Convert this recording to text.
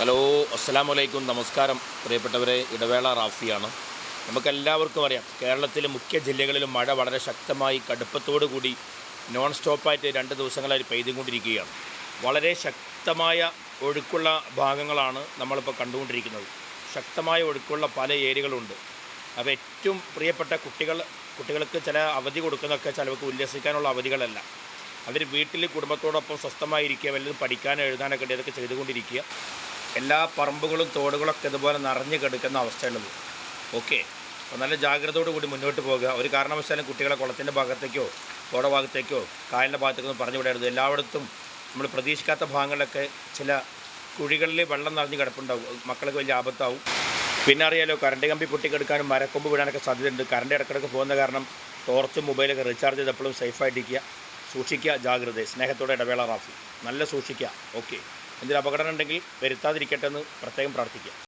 Hello അസ്സാം വലൈക്കും നമസ്കാരം. പ്രിയപ്പെട്ടവരെ ഇടവേള റാഫിയാണ്. നമുക്കെല്ലാവർക്കും അറിയാം കേരളത്തിലെ മുഖ്യ ജില്ലകളിലും മഴ വളരെ ശക്തമായി കൂടി നോൺ സ്റ്റോപ്പായിട്ട് രണ്ട് ദിവസങ്ങളായി പെയ്തുകൊണ്ടിരിക്കുകയാണ്. വളരെ ശക്തമായ ഒഴുക്കുള്ള ഭാഗങ്ങളാണ് നമ്മളിപ്പോൾ കണ്ടുകൊണ്ടിരിക്കുന്നത്. ശക്തമായ ഒഴുക്കുള്ള പല ഏരിയകളുണ്ട്. അപ്പോൾ ഏറ്റവും പ്രിയപ്പെട്ട കുട്ടികൾ കുട്ടികൾക്ക് ചില അവധി കൊടുക്കുന്നതൊക്കെ ചിലവർക്ക് ഉല്ലസിക്കാനുള്ള അവധികളല്ല. അവർ വീട്ടിൽ കുടുംബത്തോടൊപ്പം സ്വസ്ഥമായിരിക്കുക വല്ലതും പഠിക്കാനോ എഴുതാനൊക്കെ അതൊക്കെ ചെയ്തുകൊണ്ടിരിക്കുക. എല്ലാ പറമ്പുകളും തോടുകളൊക്കെ ഇതുപോലെ നിറഞ്ഞു കിടക്കുന്ന അവസ്ഥയുള്ളത് ഓക്കെ. അപ്പോൾ നല്ല ജാഗ്രതയോട് കൂടി മുന്നോട്ട് പോകുക. ഒരു കാരണവശാലും കുട്ടികളെ കുളത്തിന്റെ ഭാഗത്തേക്കോ തോട ഭാഗത്തേക്കോ കായലിന്റെ ഭാഗത്തേക്കോ ഒന്നും പറഞ്ഞു വിടരുത്. എല്ലായിടത്തും നമ്മൾ പ്രതീക്ഷിക്കാത്ത ഭാഗങ്ങളിലൊക്കെ ചില കുഴികളിൽ വെള്ളം നിറഞ്ഞ് കിടപ്പുണ്ടാവും. മക്കൾക്ക് വലിയ ആപത്താവും. പിന്നെ അറിയാലോ കറണ്ട് കമ്പി പൊട്ടിക്കെടുക്കാനും മരക്കൊമ്പ് വിടാനൊക്കെ സാധ്യതയുണ്ട്. കറണ്ട് ഇടക്കിടക്ക് പോകുന്ന കാരണം ടോർച്ചും മൊബൈലൊക്കെ റീചാർജ് ചെയ്ത് എപ്പോഴും സേഫായിട്ടിരിക്കുക. സൂക്ഷിക്കുക ജാഗ്രത. സ്നേഹത്തോടെ ഇടവേള റാഫി. നല്ല സൂക്ഷിക്കുക. ഓക്കെ. എന്തെങ്കിലും അപകടം ഉണ്ടെങ്കിൽ വരുത്താതിരിക്കട്ടെ എന്ന് പ്രത്യേകം പ്രാർത്ഥിക്കുക